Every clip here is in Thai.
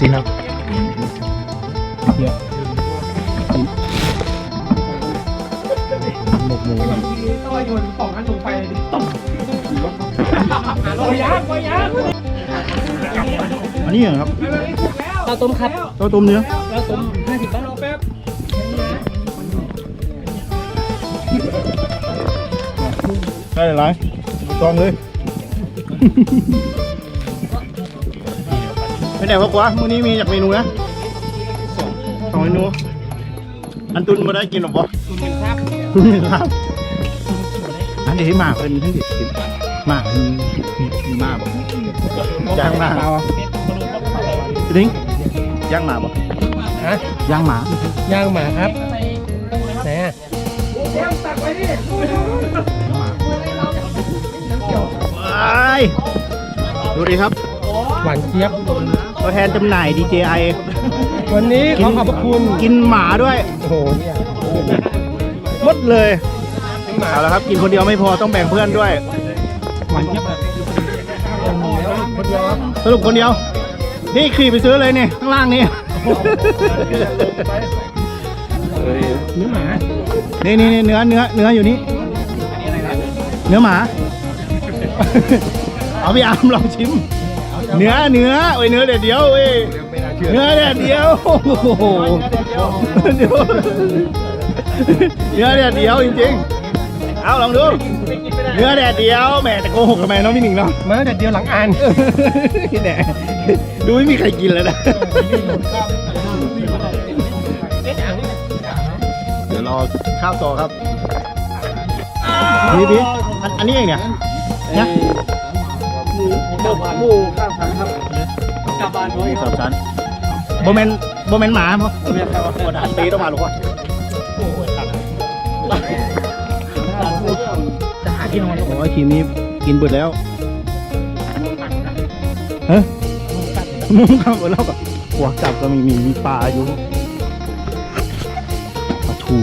สิครับเดี๋ยวหมกหมูครับต้องโยนของนั้นลงไปตกโอ้ยางโอ้ยางอันนี้เหรอครับเราต้มครับตัวต้มเนื้อเราต้มห้าสิบบาทแป๊บได้หลายๆจองเลย ไม่ได้ว่ากว่ามื้อนี้มีจากเมนูนะสองสองเมนู อันตุนมาได้กินหรอปะคุณเป็นครับครับ อันนี้หมาเป็นทั้งดิบหมาเป็นมีหมาบ่ย่างหมาจริงย่างหมาบ่ฮะย่างหมาย่างหมาครับไหนอะว้ายดูดิครับ หวานเจี๊ยบ ตัวแทนจำหน่าย DJI วันนี้ขอขอบพระคุณกินหมาด้วยโอ้โหเนี่ยหมดเลยเอาละครับ กินคนเดียวไม่พอต้องแบ่งเพื่อนด้วย หวานเจี๊ยบแบบคนเดียวครับสรุปคนเดียว นี่ขี่ไปซื้อเลยเนี่ยข้างล่างนี่เนื้อหมานี่นี่นี่เนื้อเนื้อเนื้ออยู่นี่เนื้อหมา เอาพี่อามลองชิม เนื้อเนื้อโอ้ยเนื้อเด็ดเดียวเว้ยเนื้อเด็ดเดียวโอ้โหเดี๋ยวเนื้อเด็ดเดียวจริงๆเอาลองดูเนื้อแดดเดียวแหมแต่โกหกทำไมเนาะพี่หนิงเนาะมาแต่เดียวหลังอ่านแหมดูไม่มีใครกินเลยนะเดี๋ยวรอข้าวต่อครับพี่พี่อันอันนี้เองเนี่ยเนี่ย หมูข้าวผัดครับกลับบ้านหมูสามชั้นโบเมนโบเมนหมาเพราะปวดหันตีต้องมาหรอกวะจะหาที่นอนโอ้ยทีมนี้กินเบิดแล้วเฮ้ยมุ้งข้าวเบิดแล้วกับหัวจับก็มีมีมีปลาอยู่ปลาทู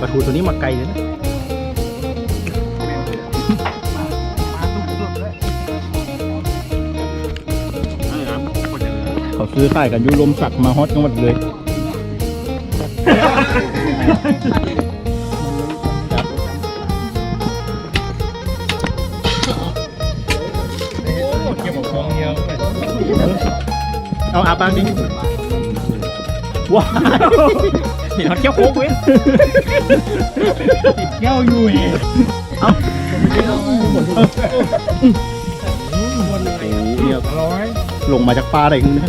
ปลาทูตัวนี้มาไกลเลยนะ เขาซื้อขายกันอยูลมสักมาฮอตจังหวัดเลยเองเดียวเอาอาบางดิว้าวเห็นเขาเที่ยวโค้กเว้ยติดเที่ยวอยู่เองเอาเนี่ยร้อยลงมาจากปลาอะไรกันนะ